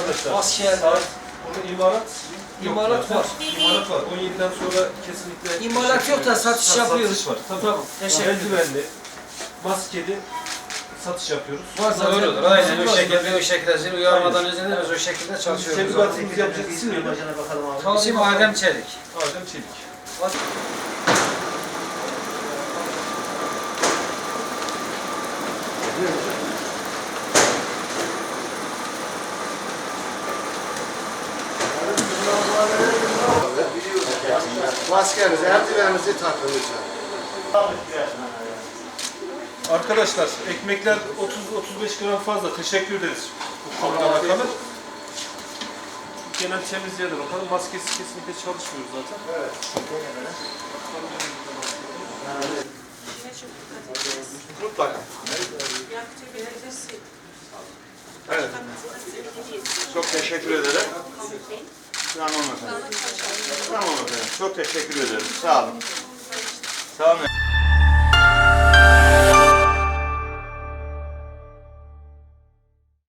arkadaşlar. Asker. Saat, burada imalat İmalat var. İmalat var. 17'den sonra kesinlikle... İmalat yok da satış Ha, yapıyoruz. Satış var. Tabii. Tamam, teşekkür ederim. Eldivenli, maskeli satış yapıyoruz. Var zaten. Doğrudur. Aynen o Var. şekilde o şekilde sizi uyarmadan önce de biz o şekilde çalışıyoruz. Tebligatımızı yapacağız. İsim neydi? bakalım abi. İsim bakalım. Adem Çelik. Adem Çelik. Maskenizi, eldiveninizi takın lütfen. Arkadaşlar ekmekler 30-35 gram fazla. Teşekkür ederiz. Bu konuda bakalım. Genel temizliğe de bakalım. Maskesi kesinlikle çalışmıyor zaten. Evet. Mutlaka. Evet. Çok teşekkür ederim. Tamam efendim. Tamam efendim. Çok teşekkür ederim. Sağ olun. Olun.